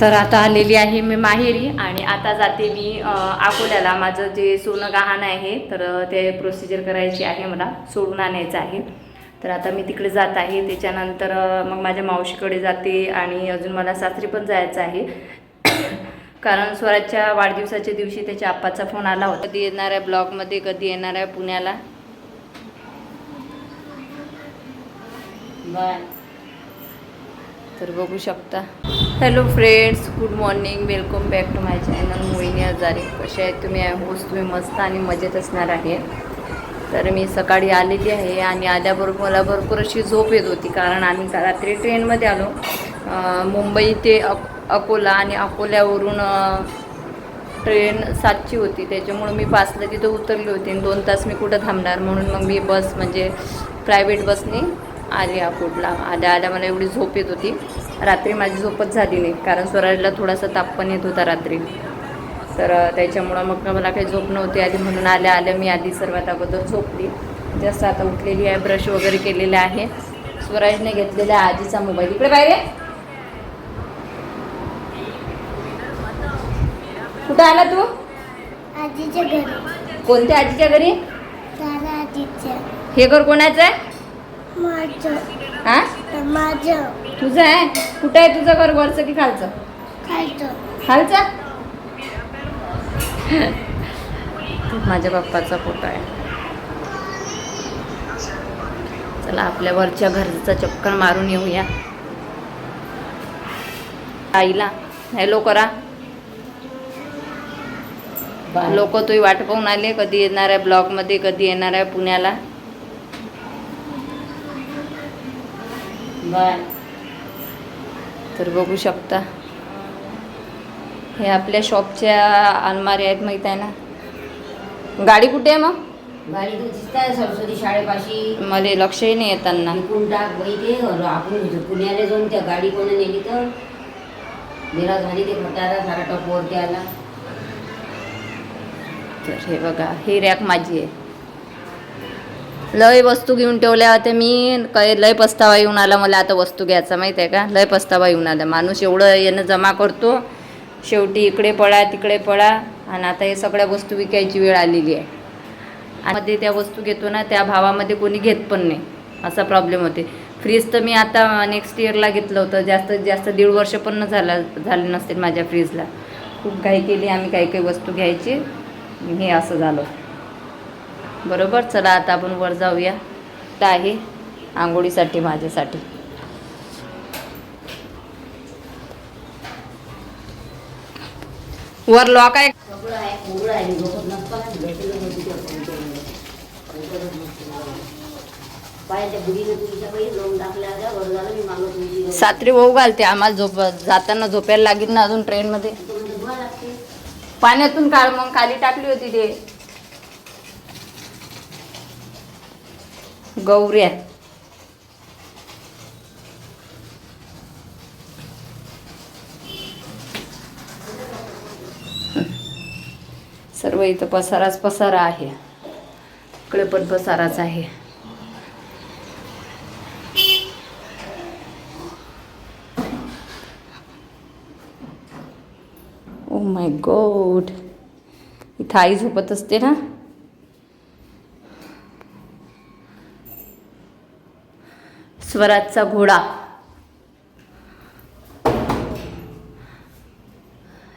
तर आता आलेली आहे मी माहेरी आणि आता जाते मी अकोल्याला. माझं जे सोनं गहाण आहे तर ते प्रोसिजर करायची आहे मला सोडून आणायचं आहे. तर आता मी तिकडे जात आहे. त्याच्यानंतर मग माझ्या मावशीकडे जाते आणि अजून मला सासरी पण जायचं आहे. कारण स्वराजच्या वाढदिवसाच्या दिवशी त्याच्या आप्पाचा फोन आला होता. कधी येणार आहे ब्लॉगमध्ये कधी येणार आहे पुण्याला? बाय तर बघू शकता. Hello friends good morning welcome back to my channel Mohini Hazare. कसे आहेत तुम्ही? होस तुम्ही मस्त आणि मजेत असणार आहे. तर मी सकाळी आलेली आहे आणि आल्याबरोबर मला भरपूर अशी झोप येत होती कारण आम्ही रात्री ट्रेनमध्ये आलो. मुंबई ते अक अकोला आणि अकोल्यावरून ट्रेन सातची होती. त्याच्यामुळं मी पाचला तिथं उतरली होती आणि दोन तास मी कुठं थांबणार? म्हणून मग मी बस म्हणजे प्रायव्हेट बसने आली अकोटला आल्या आल्या मला एवढी झोप येत होती. रात्री माझी झोपच झाली नाही कारण स्वराजला थोडासा ताप पण येत होता रात्री. तर त्याच्यामुळं मग मला काही झोप नव्हती आली. म्हणून आल्या आल्या मी आधी सर्वात अगोदर झोपली. जस्ट आता उठलेली आहे ब्रश वगैरे केलेले आहे. स्वराजने घेतलेला आजीचा मोबाईल. इकडे बाहेर ये. कुठं आला तू? आजीच्या घरी. कोणत्या आजीच्या घरी? हे घर कोणाचं आहे? हा? माझं. तुझं आहे? कुठं आहे तुझं घर? वरचं की खालचं? खालचं. तो माझ्या बाप्पाचा फोटो आहे. चला आपल्या वरच्या घरचा चक्कर मारून येऊया. आईला. हॅलो करा. लोक तुही वाट पाहून आले? कधी येणार आहे ब्लॉगमध्ये? कधी येणार आहे पुण्याला? बाय तर बघू शकता. हे आपल्या शॉपच्या अलमारी आहेत माहीत आहे ना? गाडी कुठे आहे मग? गाडी तू दिसताय सरस्वती शाळेपाशी. मला लक्षही नाही येताना विकून टाक बाई ते आपण पुण्याला जाऊन त्या गाडी कोण नेली तर? मेरा झाली ते खटारा सारा टपवरती आला. तर हे बघा ही रॅक माझी आहे. लय वस्तू घेऊन ठेवल्या होत्या मी. काय लय पस्तावा येऊन आला मला आता वस्तू घ्यायचा माहीत आहे का? लय पस्तावा येऊन आला. माणूस एवढं यानं जमा करतो. शेवटी इकडे पळा तिकडे पळा. आणि आता हे सगळ्या वस्तू विकायची वेळ आलेली आहे. आणि मध्ये त्या वस्तू घेतो ना त्या भावामध्ये कोणी घेत पण नाही. असा प्रॉब्लेम होते. फ्रीज तर मी आता नेक्स्ट इयरला घेतलं होतं. जास्तीत जास्त दीड वर्ष पण न झालं झाले नसतील माझ्या फ्रीजला खूप घाई केली आम्ही काही काही वस्तू घ्यायची. हे असं झालं. बरोबर? चला आता आपण वर जाऊया. तर आहे आंघोळीसाठी माझ्यासाठी. वर लॉक आहे. सात्री होऊ घालते आम्हाला झोप जाताना झोपायला लागेल ना अजून ट्रेनमध्ये पाण्यातून काळ मग खाली टाकली होती ते. गौऱ्या सर्व इथं पसाराच पसारा आहे. इकडे पण पसाराच आहे. ओ माय गोड इथं आई झोपत असते ना? स्वराजचा घोडा.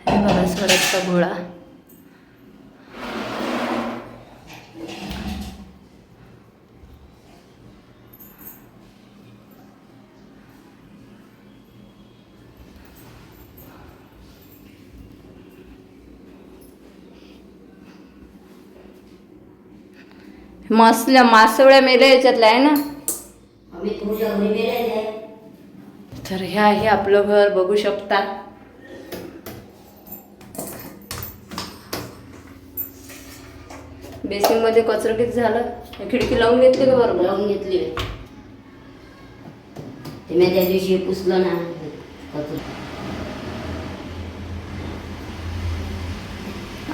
हे बघा स्वराजचा घोडा. मसल्या मासवळ्या मेल्या याच्यातल्या आहे ना आम्ही तुमच्या घरी गेलेले आहे तर हे आहे आपलं घर बघू शकता. बेसिंगमध्ये कचरा किती झालं. हे खिडकी लावून घेतली का बरोबर लावून घेतली. बाई. ते मी त्या दिवशी हे पुसलं ना.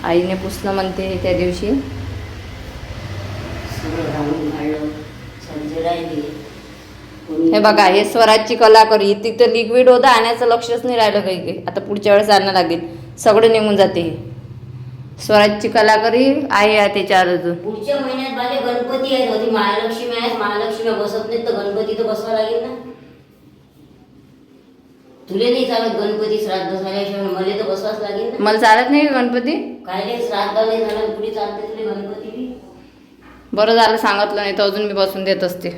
आईने पुसलं म्हणते त्या दिवशी. सगळं घालून काढलं संजय राहिली. हे बघा हे स्वराजची कलाकारी तिथं लिक्विड होतं आणायचं लक्षच नाही राहिलं काही काही. आता पुढच्या वेळेस आणणं लागेल. सगळं निघून जाते हे. स्वराजची कलाकारी आहे त्याच्यावर अजून पुढच्या महिन्यात माझे गणपती आहेत. होती महालक्ष्मी आहेत महालक्ष्मी बसत नाहीत तर गणपती तर बसवा लागेल ना. तुले नाही चालत गणपती श्राद्ध झाल्याशिवाय मला तर बसवाच लागेल ना. मला चालत नाही गणपती? काय श्राद्ध नाही झालं पुढे चालते तुले गणपती? बरं झालं सांगितलं नाही तर अजून मी बसून देत असते.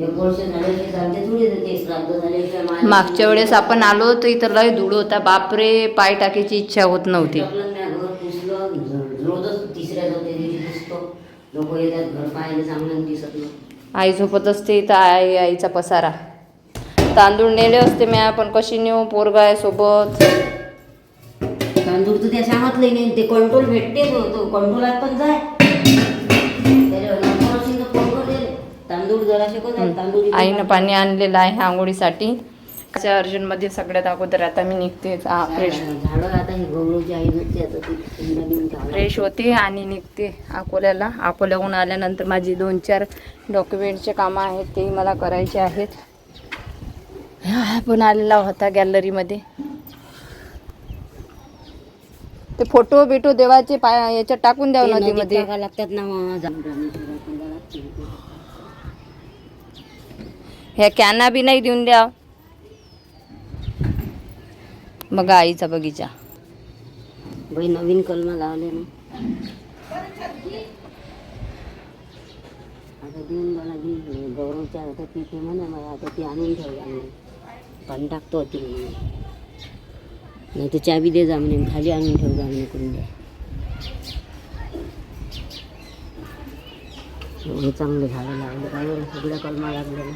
झाल्याशिवाय थोडी श्राद्ध झाल्याशिवाय मागच्या वेळेस आपण आलो तर इथं लय धूळ होता. बापरे पाय टाकायची इच्छा होत नव्हती. टाकलं नाही, घर पुसलं ज- रोजच तिसऱ्या चौथ्या दिवशी दिसतो लोक येतात घर पाहायला चांगलं दिसत नाही आई झोपत असते इथं आई आईचा पसारा. तांदूळ नेले असते मी पण कशी नेऊ पोरगा आहे सोबत. तांदूळ तर त्या सांगितलं नाही ते कंट्रोल भेटते तो कंट्रोलात पण जाय. त्याला नंबर असेल तर फोन कर त्याला. तांदूळ जरा शिकवत तांदूळ आईनं पाणी आणलेलं आहे आंघोळीसाठी. त्या अर्जंटमध्ये सगळ्यात अगोदर आता मी निघते फ्रेश झाडं आता ही आई भेटते आता ती. फ्रेश होते आणि निघते अकोल्याला. अकोल्याहून आल्यानंतर माझी दोन चार डॉक्युमेंटचे कामं आहेत तेही मला करायचे आहेत. पण आलेला होता गॅलरीमध्ये ते फोटो बिटो देवाचे पाय याच्यात टाकून द्यावं ते नदीमध्ये. लागतात ना मग जाऊन रामेश्वरात पण जावं लागतं. ह्या कॅना बी नाही देऊन द्या. बघा आईचा बगीचा. बाई नवीन कलमा लावले ना. आता देऊन मला लागेल गौरवच्या आता ती ते म्हणे मला आता ती आणून ठेवला म्हणे पण टाकतो ती म्हणे. नाही तर चावी दे जा म्हणे खाली आणून ठेवू जा म्हणे कुंड्या. एवढे चांगले झाडं लागले काय सगळ्या कलमा लागल्या ना.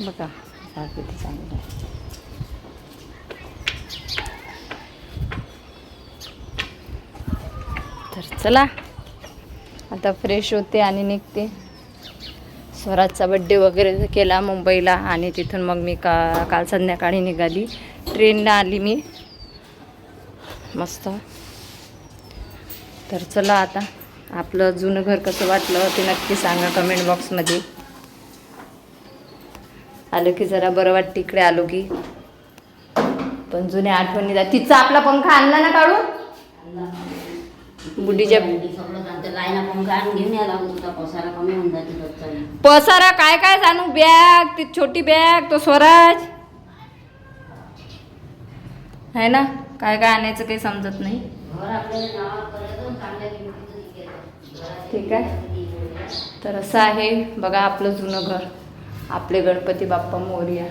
बघा झाड किती चांगलं आहे. तर चला आता फ्रेश होते आणि निघते. स्वराजचा बड्डे वगैरे केला मुंबईला आणि तिथून मग मी का काल संध्याकाळी निघाली. ट्रेनला आली मी. मस्त. तर चला आता. आपलं जुनं घर कसं वाटलं ते नक्की सांगा कमेंट बॉक्समध्ये आलो की जरा बरं वाटतं इकडे आलो की. पण जुन्या आठवणी जा तिचा आपला पंखा आणला ना काढून? बुढीच्या सगळं चालतं लाईना पंखा आणून घेऊन यायला लागत होता पसारा कमी होऊन जाते रोजचा पसारा काय काय सांगू बॅग ती छोटी बॅग तो स्वराज. आहे ना? काय काय आणायचं काही समजत नाही. ठीक आहे. तर असं आहे बघा आपलं जुनं घर. आपले गणपती बाप्पा मोर्या.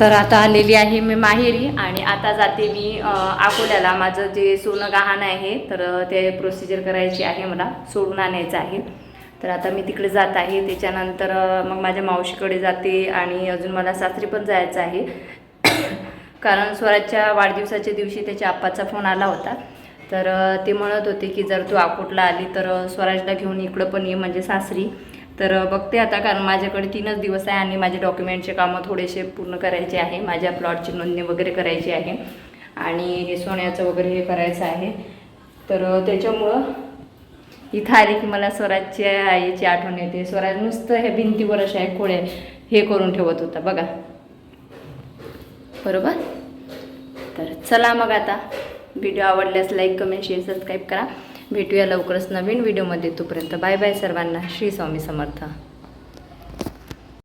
तर आता आलेली आहे मी माहेरी आणि आता जाते मी अकोल्याला. माझं जे सोनं गहाण आहे तर ते प्रोसिजर करायची आहे मला सोडून आणायचं आहे. तर आता मी तिकडे जात आहे. त्याच्यानंतर मग माझ्या मावशीकडे जाते आणि अजून मला सासरी पण जायचं आहे. कारण स्वराजच्या वाढदिवसाच्या दिवशी त्याच्या आप्पाचा फोन आला होता. तर ते म्हणत होते की जर तू अकोटला आली तर स्वराजला घेऊन इकडं पण ये म्हणजे सासरी. तर बघते आता कारण माझ्याकडे तीनच दिवस आहे आणि माझे डॉक्युमेंटचे कामं थोडेसे पूर्ण करायचे आहे. माझ्या प्लॉटची नोंदणी वगैरे करायची आहे आणि हे सोन्याचं वगैरे हे करायचं आहे. तर त्याच्यामुळं इथं आले की मला स्वराजच्या आईची आठवण येते. स्वराज नुसतं हे भिंतीवर अशा आहे खोळे हे करून ठेवत होता बघा. बरोबर? तर चला मग आता. व्हिडिओ आवडल्यास लाईक कमेंट शेअर सबस्क्राईब करा. भेटूया लवकरच नवीन व्हिडिओमध्ये. तोपर्यंत बाय बाय सर्वांना. श्री स्वामी समर्थ.